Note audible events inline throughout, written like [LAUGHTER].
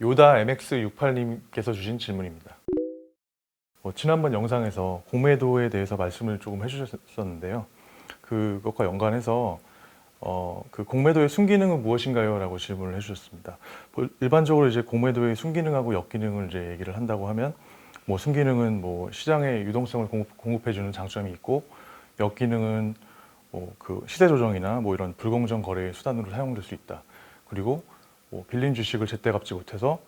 요다 MX68님께서 주신 질문입니다. 어, 지난번 영상에서 공매도에 대해서 말씀을 조금 해주셨었는데요. 그것과 연관해서 어, 그 공매도의 순기능은 무엇인가요? 라고 질문을 해주셨습니다. 뭐 일반적으로 이제 공매도의 순기능하고 역기능을 이제 얘기를 한다고 하면 뭐 순기능은 뭐 시장의 유동성을 공급, 공급해주는 장점이 있고 역기능은 뭐 그 시세 조정이나 뭐 이런 불공정 거래의 수단으로 사용될 수 있다. 그리고 뭐 빌린 주식을 제때 갚지 못해서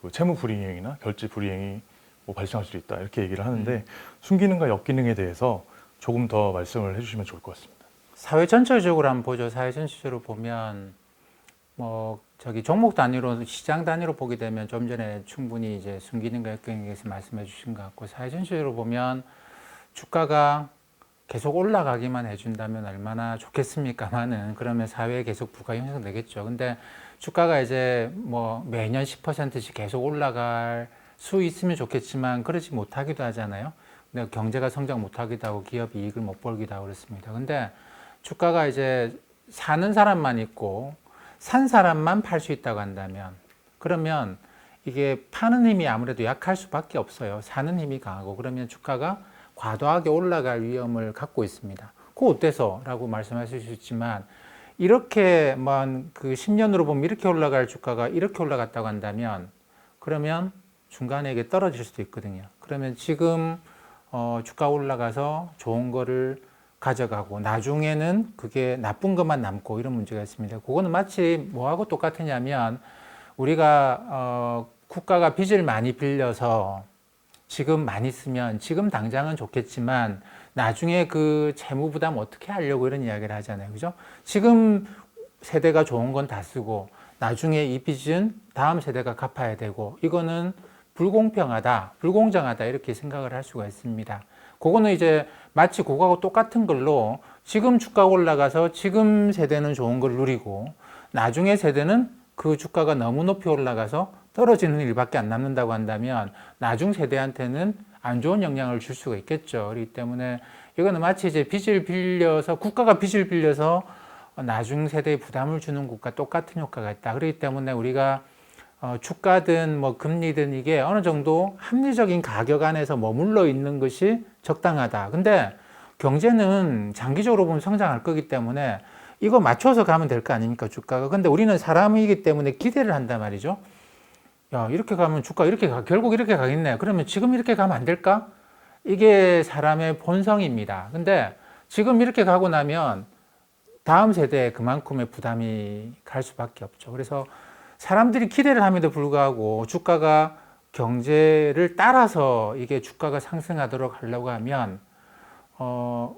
그 채무 불이행이나 결제 불이행이 뭐 발생할 수 있다 이렇게 얘기를 하는데 순기능과 역기능에 대해서 조금 더 말씀을 해주시면 좋을 것 같습니다. 사회 전체적으로 한번 보죠. 사회 전체적으로 보면 뭐 저기 종목 단위로 시장 단위로 보게 되면 좀 전에 충분히 이제 순기능과 대해서 말씀해 주신 것 같고 사회 전체적으로 보면 주가가 계속 올라가기만 해준다면 얼마나 좋겠습니까만은 그러면 사회에 계속 부가 형성되겠죠. 근데 주가가 이제 뭐 매년 10%씩 계속 올라갈 수 있으면 좋겠지만 그러지 못하기도 하잖아요. 근데 경제가 성장 못하기도 하고 기업이 이익을 못 벌기도 하고 그렇습니다. 근데 주가가 이제 사는 사람만 있고 산 사람만 팔 수 있다고 한다면 그러면 이게 파는 힘이 아무래도 약할 수밖에 없어요. 사는 힘이 강하고 그러면 주가가 과도하게 올라갈 위험을 갖고 있습니다. 그 어때서?라고 말씀하실 수 있지만 이렇게만 그 10년으로 보면 이렇게 올라갈 주가가 이렇게 올라갔다고 한다면 그러면 중간에 이게 떨어질 수도 있거든요. 그러면 지금 어, 주가 올라가서 좋은 거를 가져가고 나중에는 그게 나쁜 것만 남고 이런 문제가 있습니다. 그거는 마치 뭐하고 똑같으냐면 우리가 어, 국가가 빚을 많이 빌려서 지금 많이 쓰면 지금 당장은 좋겠지만 나중에 그 채무 부담 어떻게 하려고 이런 이야기를 하잖아요. 그죠? 지금 세대가 좋은 건 다 쓰고 나중에 이 빚은 다음 세대가 갚아야 되고 이거는 불공평하다, 불공정하다 이렇게 생각을 할 수가 있습니다. 그거는 이제 마치 그거하고 똑같은 걸로 지금 주가가 올라가서 지금 세대는 좋은 걸 누리고 나중에 세대는 그 주가가 너무 높이 올라가서 떨어지는 일밖에 안 남는다고 한다면 나중 세대한테는 안 좋은 영향을 줄 수가 있겠죠. 그렇기 때문에 이거는 마치 이제 빚을 빌려서 국가가 빚을 빌려서 나중 세대에 부담을 주는 것과 똑같은 효과가 있다. 그렇기 때문에 우리가 어, 주가든 뭐 금리든 이게 어느 정도 합리적인 가격 안에서 머물러 있는 것이 적당하다. 근데 경제는 장기적으로 보면 성장할 거기 때문에 이거 맞춰서 가면 될 거 아닙니까 주가가. 근데 우리는 사람이기 때문에 기대를 한단 말이죠. 야 이렇게 가면 주가 이렇게 가 결국 이렇게 가겠네. 그러면 지금 이렇게 가면 안 될까? 이게 사람의 본성입니다. 근데 지금 이렇게 가고 나면 다음 세대에 그만큼의 부담이 갈 수밖에 없죠. 그래서 사람들이 기대를 함에도 불구하고 주가가 경제를 따라서 이게 주가가 상승하도록 하려고 하면 어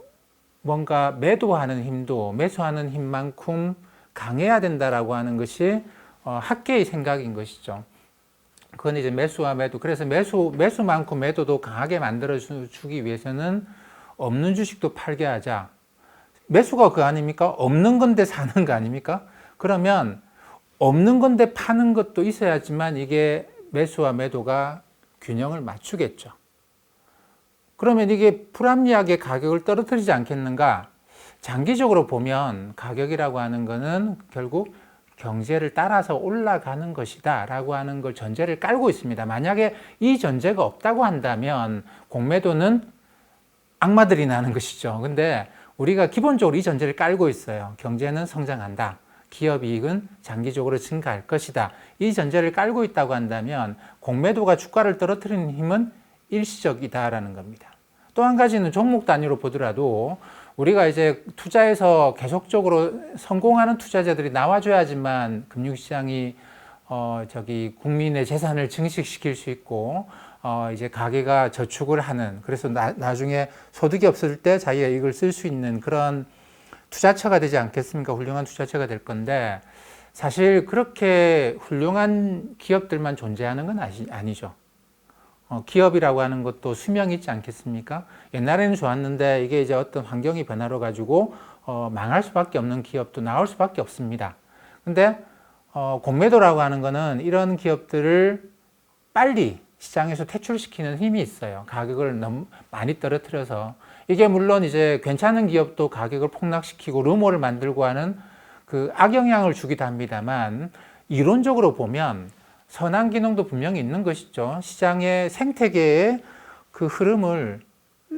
뭔가 매도하는 힘도 매수하는 힘만큼 강해야 된다라고 하는 것이 어 학계의 생각인 것이죠. 그건 이제 매수와 매도. 그래서 매수 매수만큼 매도도 강하게 만들어 주기 위해서는 없는 주식도 팔게 하자. 매수가 그 아닙니까? 없는 건데 사는 거 아닙니까? 그러면 없는 건데 파는 것도 있어야지만 이게 매수와 매도가 균형을 맞추겠죠. 그러면 이게 불합리하게 가격을 떨어뜨리지 않겠는가? 장기적으로 보면 가격이라고 하는 거는 결국 경제를 따라서 올라가는 것이다 라고 하는 걸 전제를 깔고 있습니다. 만약에 이 전제가 없다고 한다면 공매도는 악마들이 나는 것이죠. 근데 우리가 기본적으로 이 전제를 깔고 있어요. 경제는 성장한다. 기업 이익은 장기적으로 증가할 것이다. 이 전제를 깔고 있다고 한다면 공매도가 주가를 떨어뜨리는 힘은 일시적이다라는 겁니다. 또 한 가지는 종목 단위로 보더라도 우리가 이제 투자에서 계속적으로 성공하는 투자자들이 나와줘야지만 금융시장이 어 저기 국민의 재산을 증식시킬 수 있고 어 이제 가게가 저축을 하는 그래서 나, 나중에 소득이 없을 때 자기가 이걸 쓸 수 있는 그런 투자처가 되지 않겠습니까? 훌륭한 투자처가 될 건데 사실 그렇게 훌륭한 기업들만 존재하는 건 아시, 아니죠. 어, 기업이라고 하는 것도 수명이 있지 않겠습니까? 옛날에는 좋았는데 이게 이제 어떤 환경이 변화로 가지고 어, 망할 수밖에 없는 기업도 나올 수밖에 없습니다. 근데 어, 공매도라고 하는 거는 이런 기업들을 빨리 시장에서 퇴출시키는 힘이 있어요. 가격을 너무 많이 떨어뜨려서 이게 물론 이제 괜찮은 기업도 가격을 폭락시키고 루머를 만들고 하는 그 악영향을 주기도 합니다만 이론적으로 보면 선한 기능도 분명히 있는 것이죠. 시장의 생태계의 그 흐름을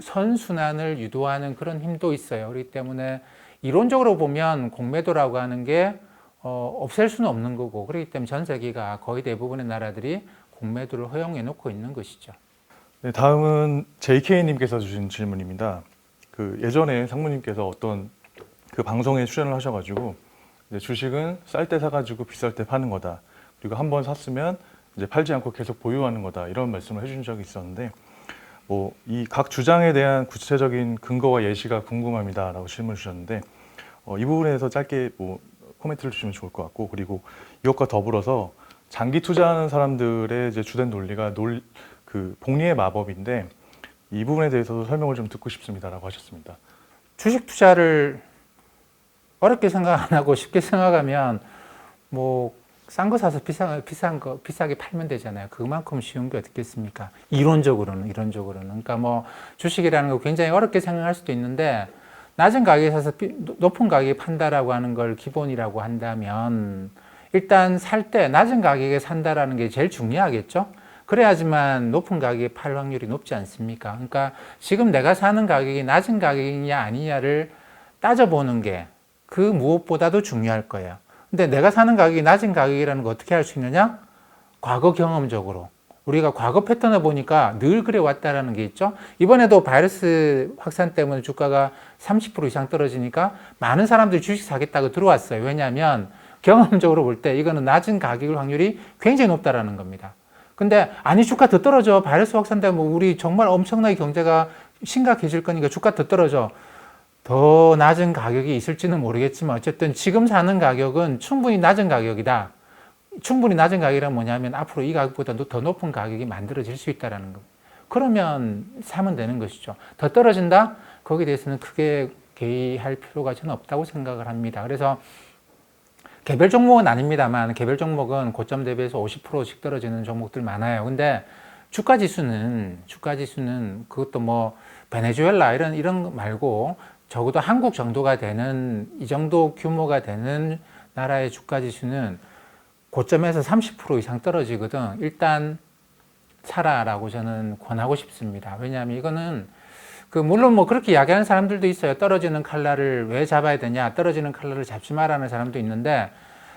선순환을 유도하는 그런 힘도 있어요. 그렇기 때문에 이론적으로 보면 공매도라고 하는 게 어, 없앨 수는 없는 거고 그렇기 때문에 전 세계가 거의 대부분의 나라들이 공매도를 허용해 놓고 있는 것이죠. 네, 다음은 JK님께서 주신 질문입니다. 그 예전에 상무님께서 어떤 그 방송에 출연을 하셔가지고 주식은 쌀 때 사가지고 비쌀 때 파는 거다. 그리고 한번 샀으면 이제 팔지 않고 계속 보유하는 거다. 이런 말씀을 해주신 적이 있었는데 뭐 이 각 주장에 대한 구체적인 근거와 예시가 궁금합니다라고 질문을 주셨는데 어, 이 부분에 대해서 짧게 뭐 코멘트를 주시면 좋을 것 같고 그리고 이것과 더불어서 장기 투자하는 사람들의 이제 주된 논리가 논, 그 복리의 마법인데 이 부분에 대해서도 설명을 좀 듣고 싶습니다라고 하셨습니다. 주식 투자를 어렵게 생각 안 하고 쉽게 생각하면 뭐 싼 거 사서 비싼 비싼 거 비싸게 팔면 되잖아요. 그만큼 쉬운 게 어떻겠습니까? 이론적으로는 이론적으로는 그러니까 뭐 주식이라는 거 굉장히 어렵게 생각할 수도 있는데 낮은 가격에 사서 비- 높은 가격에 판다라고 하는 걸 기본이라고 한다면 일단 살 때 낮은 가격에 산다라는 게 제일 중요하겠죠. 그래야지만 높은 가격에 팔 확률이 높지 않습니까? 그러니까 지금 내가 사는 가격이 낮은 가격이냐 아니냐를 따져보는 게 그 무엇보다도 중요할 거예요. 근데 내가 사는 가격이 낮은 가격이라는 거 어떻게 할수 있느냐? 과거 경험적으로. 우리가 과거 패턴을 보니까 늘 그래 왔다라는 게 있죠. 이번에도 바이러스 확산 때문에 주가가 30% 이상 떨어지니까 많은 사람들이 주식 사겠다고 들어왔어요. 왜냐하면 경험적으로 볼 때 이거는 낮은 가격일 확률이 굉장히 높다라는 겁니다. 근데 아니 주가 더 떨어져. 바이러스 확산 때문에 우리 정말 엄청나게 경제가 심각해질 거니까 주가 더 떨어져. 더 낮은 가격이 있을지는 모르겠지만 어쨌든 지금 사는 가격은 충분히 낮은 가격이다. 충분히 낮은 가격이란 뭐냐면 앞으로 이 가격보다 더 높은 가격이 만들어질 수 있다라는 겁니다. 그러면 사면 되는 것이죠. 더 떨어진다? 거기에 대해서는 크게 개의할 필요가 저는 없다고 생각을 합니다. 그래서 개별 종목은 아닙니다만 개별 종목은 고점 대비해서 50%씩 떨어지는 종목들 많아요. 근데 주가 지수는 주가 지수는 그것도 뭐 베네수엘라 이런 이런 거 말고 적어도 한국 정도가 되는 이 정도 규모가 되는 나라의 주가 지수는 고점에서 30% 이상 떨어지거든. 일단 사라라고 저는 권하고 싶습니다. 왜냐하면 이거는 그 물론 뭐 그렇게 이야기하는 사람들도 있어요. 떨어지는 칼날을 왜 잡아야 되냐? 떨어지는 칼날을 잡지 말라는 사람도 있는데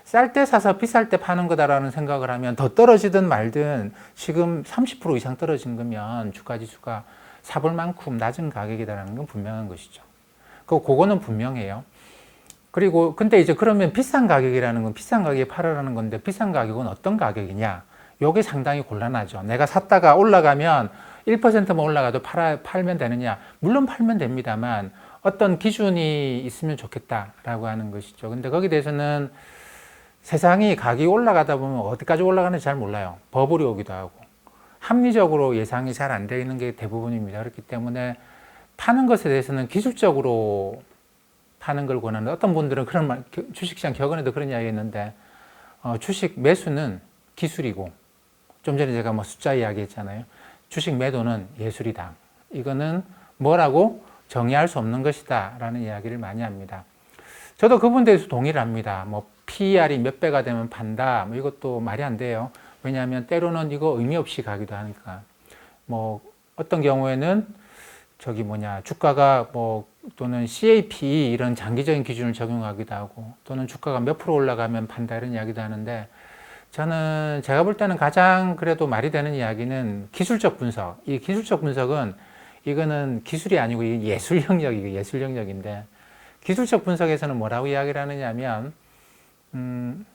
쌀 때 사서 비쌀 때 파는 거다라는 생각을 하면 더 떨어지든 말든 지금 30% 이상 떨어진 거면 주가 지수가 사볼 만큼 낮은 가격이다라는 건 분명한 것이죠. 그 그거는 분명해요. 그리고 근데 이제 그러면 비싼 가격이라는 건 비싼 가격에 팔아라는 건데 비싼 가격은 어떤 가격이냐? 요게 상당히 곤란하죠. 내가 샀다가 올라가면 1%만 올라가도 팔아, 팔면 되느냐? 물론 팔면 됩니다만 어떤 기준이 있으면 좋겠다라고 하는 것이죠. 근데 거기에 대해서는 세상이 가격이 올라가다 보면 어디까지 올라가는지 잘 몰라요. 버블이 오기도 하고. 합리적으로 예상이 잘 안 되는 게 대부분입니다. 그렇기 때문에 파는 것에 대해서는 기술적으로 파는 걸 권하는 어떤 분들은 그런 말, 주식시장 격언에도 그런 이야기 했는데 어, 주식 매수는 기술이고 좀 전에 제가 뭐 숫자 이야기 했잖아요. 주식 매도는 예술이다. 이거는 뭐라고 정의할 수 없는 것이다. 라는 이야기를 많이 합니다. 저도 그분 대해서 동의를 합니다. 뭐 PER이 몇 배가 되면 판다. 뭐 이것도 말이 안 돼요. 왜냐하면 때로는 이거 의미 없이 가기도 하니까. 뭐 어떤 경우에는 저기 뭐냐 주가가 뭐 또는 CAPE 이런 장기적인 기준을 적용하기도 하고 또는 주가가 몇 프로 올라가면 판다 이런 이야기도 하는데 저는 제가 볼 때는 가장 그래도 말이 되는 이야기는 기술적 분석. 이 기술적 분석은 이거는 기술이 아니고 이 예술 영역이고 예술 영역인데 기술적 분석에서는 뭐라고 이야기를 하느냐면 음,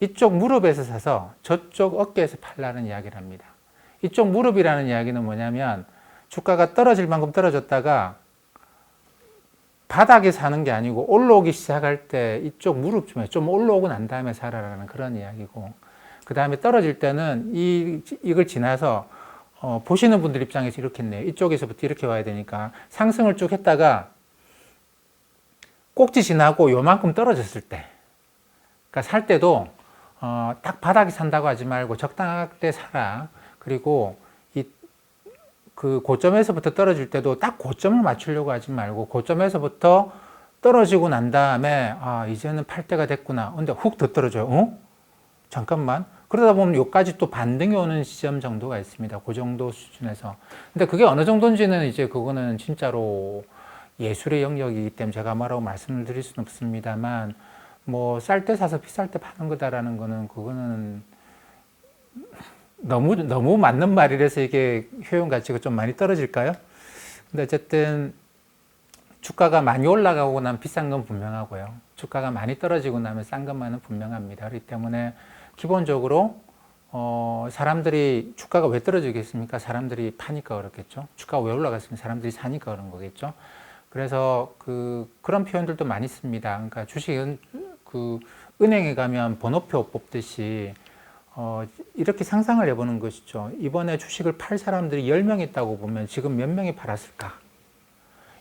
이쪽 무릎에서 사서 저쪽 어깨에서 팔라는 이야기를 합니다. 이쪽 무릎이라는 이야기는 뭐냐면 주가가 떨어질 만큼 떨어졌다가 바닥에 사는 게 아니고 올라오기 시작할 때 이쪽 무릎 쯤에 좀 올라오고 난 다음에 살아라는 그런 이야기고 그 다음에 떨어질 때는 이 이걸 지나서 어, 보시는 분들 입장에서 이렇게 했네요. 이쪽에서부터 이렇게 와야 되니까 상승을 쭉 했다가 꼭지 지나고 요만큼 떨어졌을 때, 그러니까 살 때도 어, 딱 바닥에 산다고 하지 말고 때 사라. 그리고 이 그 고점에서부터 떨어질 때도 딱 고점을 맞추려고 하지 말고 고점에서부터 떨어지고 난 다음에 아 이제는 팔 때가 됐구나. 근데 훅 더 떨어져요. 어? 잠깐만. 그러다 보면 요까지 또 반등이 오는 시점 정도가 있습니다. 그 정도 수준에서. 근데 그게 어느 정도인지는 이제 그거는 진짜로 예술의 영역이기 때문에 제가 뭐라고 말씀을 드릴 수는 없습니다만 뭐 쌀 때 사서 비쌀 때 파는 거다라는 거는 그거는 너무 너무 맞는 말이라서 이게 효용 가치가 좀 많이 떨어질까요? 근데 어쨌든 주가가 많이 올라가고 나면 비싼 건 분명하고요. 주가가 많이 떨어지고 나면 싼 것만은 분명합니다. 그렇기 때문에 기본적으로 어, 사람들이 주가가 왜 떨어지겠습니까? 사람들이 파니까 그렇겠죠. 주가가 왜 올라갔으면 사람들이 사니까 그런 거겠죠. 그래서 그 그런 표현들도 많이 씁니다. 그러니까 주식은 그 은행에 가면 번호표 뽑듯이 어, 이렇게 상상을 해보는 것이죠. 이번에 주식을 팔 사람들이 10명 있다고 보면 지금 몇 명이 팔았을까?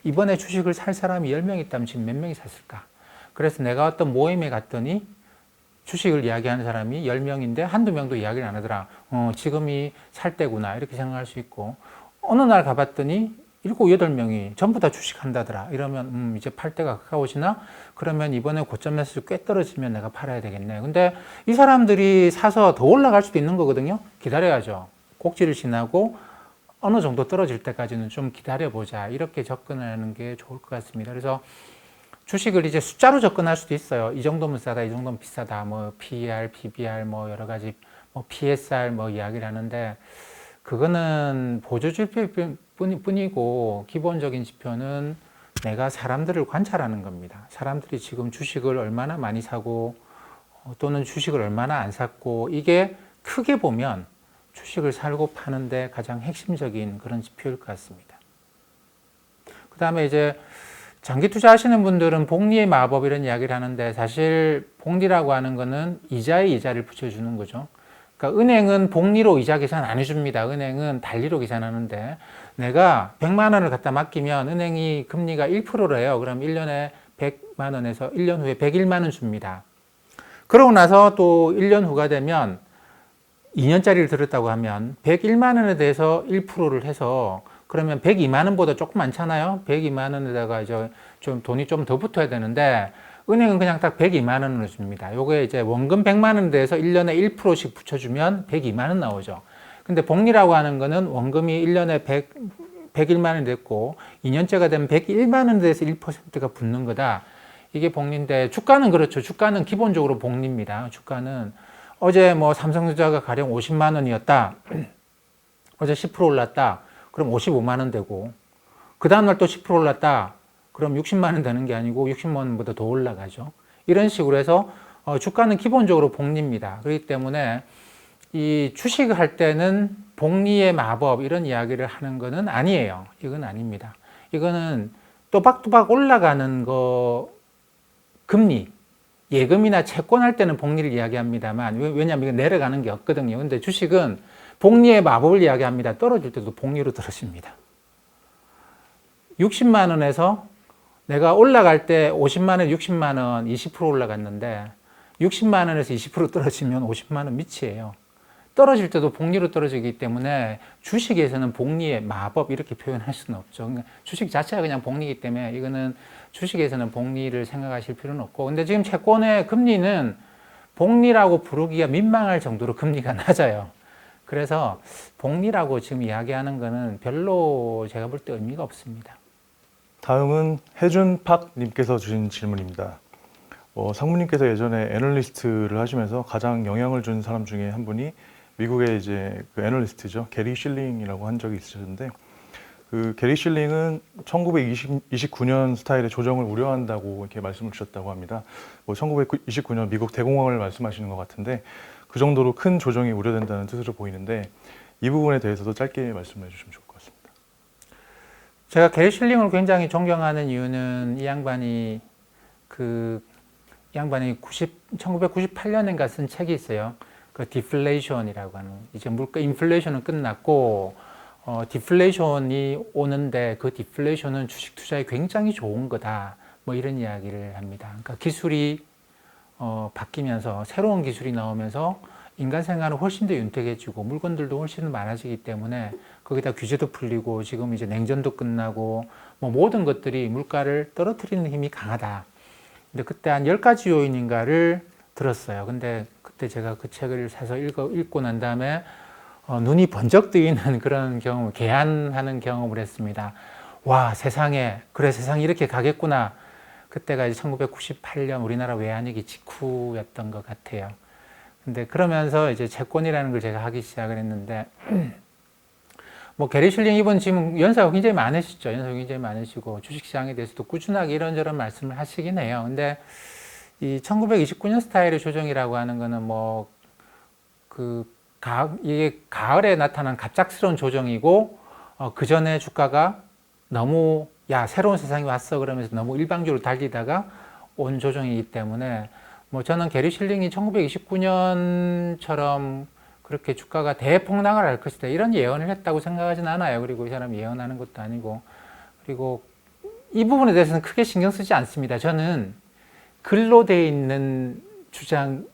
이번에 주식을 살 사람이 10명 있다면 지금 몇 명이 샀을까? 그래서 내가 어떤 모임에 갔더니 주식을 이야기하는 사람이 10명인데 한두 명도 이야기를 안 하더라. 어, 지금이 살 때구나. 이렇게 생각할 수 있고. 어느 날 가봤더니 일곱, 여덟 명이 전부 다 주식 한다더라. 이러면, 음, 이제 팔 때가 가까워지나? 그러면 이번에 고점에서 꽤 떨어지면 내가 팔아야 되겠네. 근데 이 사람들이 사서 더 올라갈 수도 있는 거거든요. 기다려야죠. 꼭지를 지나고 어느 정도 떨어질 때까지는 좀 기다려보자. 이렇게 접근하는 게 좋을 것 같습니다. 그래서 주식을 이제 숫자로 접근할 수도 있어요. 이 정도면 싸다, 이 정도면 비싸다. 뭐 PER, PBR, 뭐 여러 가지 뭐 PSR 뭐 이야기를 하는데 그거는 보조 지표 뿐이고 기본적인 지표는 내가 사람들을 관찰하는 겁니다. 사람들이 지금 주식을 얼마나 많이 사고 어, 또는 주식을 얼마나 안 샀고 이게 크게 보면 주식을 살고 파는데 가장 핵심적인 그런 지표일 것 같습니다. 그 다음에 이제 장기 투자하시는 분들은 복리의 마법 이런 이야기를 하는데 사실 복리라고 하는 거는 이자에 이자를 붙여주는 거죠. 그러니까 은행은 복리로 이자 계산 안 해줍니다. 은행은 달리로 계산하는데 내가 100만 원을 갖다 맡기면 은행이 금리가 1%래요. 그럼 1년에 100만 원에서 1년 후에 101만 원 줍니다. 그러고 나서 또 1년 후가 되면 2년짜리를 들었다고 하면 101만 원에 대해서 1%를 해서 그러면 102만 원보다 조금 많잖아요. 102만 원에다가 이제 좀 돈이 좀 더 붙어야 되는데 은행은 그냥 딱 102만 원을 줍니다. 요게 이제 원금 100만 원에 대해서 1년에 1%씩 붙여주면 102만 원 나오죠. 근데 복리라고 하는 거는 원금이 1년에 100, 101만 원이 됐고 2년째가 되면 101만 원에 대해서 1%가 붙는 거다. 이게 복리인데 주가는 그렇죠. 주가는 기본적으로 복리입니다. 주가는 어제 뭐 삼성전자가 가령 50만 원이었다. [CLEARS THROAT] 어제 10% 올랐다. 그럼 55만 원 되고 그 다음날 또 10% 올랐다. 그럼 60만 원 되는 게 아니고 60만 원보다 더 올라가죠. 이런 식으로 해서 어, 주가는 기본적으로 복리입니다. 그렇기 때문에 이 주식을 할 때는 복리의 마법 이런 이야기를 하는 거는 아니에요. 이건 아닙니다. 이거는 또박또박 올라가는 거 금리 예금이나 채권 할 때는 복리를 이야기합니다만 왜- 왜냐하면 이거 내려가는 게 없거든요. 근데 주식은 복리의 마법을 이야기합니다. 떨어질 때도 복리로 떨어집니다. 60만 원에서 내가 올라갈 때 50만 원, 60만 원, 20% 올라갔는데 60만 원에서 20% 떨어지면 50만 원 밑이에요. 떨어질 때도 복리로 떨어지기 때문에 주식에서는 복리의 마법 이렇게 표현할 수는 없죠. 그러니까 주식 자체가 그냥 복리이기 때문에 이거는 주식에서는 복리를 생각하실 필요는 없고 근데 지금 채권의 금리는 복리라고 부르기가 민망할 정도로 금리가 [LAUGHS] 낮아요. 그래서 복리라고 지금 이야기하는 거는 별로 제가 볼 때 의미가 없습니다. 다음은 해준팍님께서 주신 질문입니다. 어, 상무님께서 예전에 애널리스트를 하시면서 가장 영향을 준 사람 중에 한 분이 미국의 이제 그 애널리스트죠 게리 실링이라고 한 적이 있으셨는데 그 게리 실링은 1929년 스타일의 조정을 우려한다고 이렇게 말씀을 주셨다고 합니다. 뭐 1929년 미국 대공황을 말씀하시는 것 같은데 그 정도로 큰 조정이 우려된다는 뜻으로 보이는데 이 부분에 대해서도 짧게 말씀해 주시면 같습니다. 제가 게리 실링을 굉장히 존경하는 이유는 이 양반이 그이 양반이 90, 1998년인가 쓴 책이 있어요. 그 디플레이션이라고 하는 이제 물가 인플레이션은 끝났고 어, 디플레이션이 오는데 그 디플레이션은 주식 투자에 굉장히 좋은 거다. 뭐 이런 이야기를 합니다. 그러니까 기술이 어, 바뀌면서 새로운 기술이 나오면서 인간 생활은 훨씬 더 윤택해지고 물건들도 훨씬 많아지기 때문에 거기다 규제도 풀리고 지금 이제 냉전도 끝나고 뭐 모든 것들이 물가를 떨어뜨리는 힘이 강하다. 근데 그때 한 10가지 요인인가를 들었어요. 근데 그- 그때 제가 그 책을 사서 읽어, 읽고 난 다음에 어, 눈이 번쩍 뜨이는 [LAUGHS] 그런 경험, 개안하는 경험을 했습니다. 와, 세상에, 그래, 세상이 이렇게 가겠구나. 그때가 이제 1998년 우리나라 외환위기 직후였던 것 같아요. 근데 그러면서 이제 채권이라는 걸 제가 하기 시작을 했는데, 뭐 게리 실링 이분 지금 연사가 굉장히 많으시죠. 연사가 굉장히 많으시고 주식시장에 대해서도 꾸준하게 이런저런 말씀을 하시긴 해요. 근데 이 1929년 스타일의 조정이라고 하는 거는 뭐그 가, 이게 가을에 나타난 갑작스러운 조정이고 어, 그 전에 주가가 너무 야 새로운 세상이 왔어 그러면서 너무 일방적으로 달리다가 온 조정이기 때문에 뭐 저는 게리 실링이 1929년처럼 그렇게 주가가 대폭락을 할 것이다 이런 예언을 했다고 생각하진 않아요. 그리고 이 사람이 예언하는 것도 아니고 그리고 이 부분에 대해서는 크게 신경 쓰지 않습니다. 저는 글로 돼 있는 주장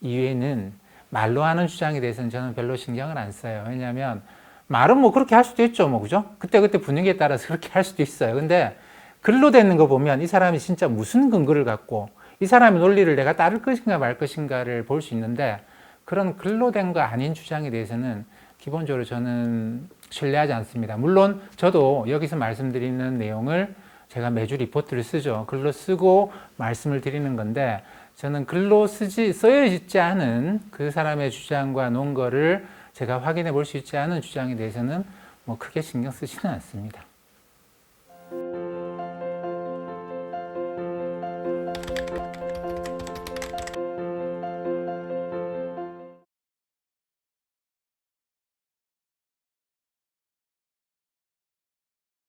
이외에는 말로 하는 주장에 대해서는 저는 별로 신경을 안 써요. 왜냐하면 말은 뭐 그렇게 할 수도 있죠, 뭐 그죠? 그때 그때 분위기에 따라서 그렇게 할 수도 있어요. 근데 글로 돼 있는 거 보면 이 사람이 진짜 무슨 근거를 갖고 이 사람의 논리를 내가 따를 것인가 말 것인가를 볼 수 있는데 그런 글로 된 거 아닌 주장에 대해서는 기본적으로 저는 신뢰하지 않습니다. 물론 저도 여기서 말씀드리는 내용을 제가 매주 리포트를 쓰죠. 글로 쓰고 말씀을 드리는 건데 저는 글로 쓰지 써여 있지 않은 그 사람의 주장과 논거를 제가 확인해 볼 수 있지 않은 주장에 대해서는 뭐 크게 신경 쓰지는 않습니다.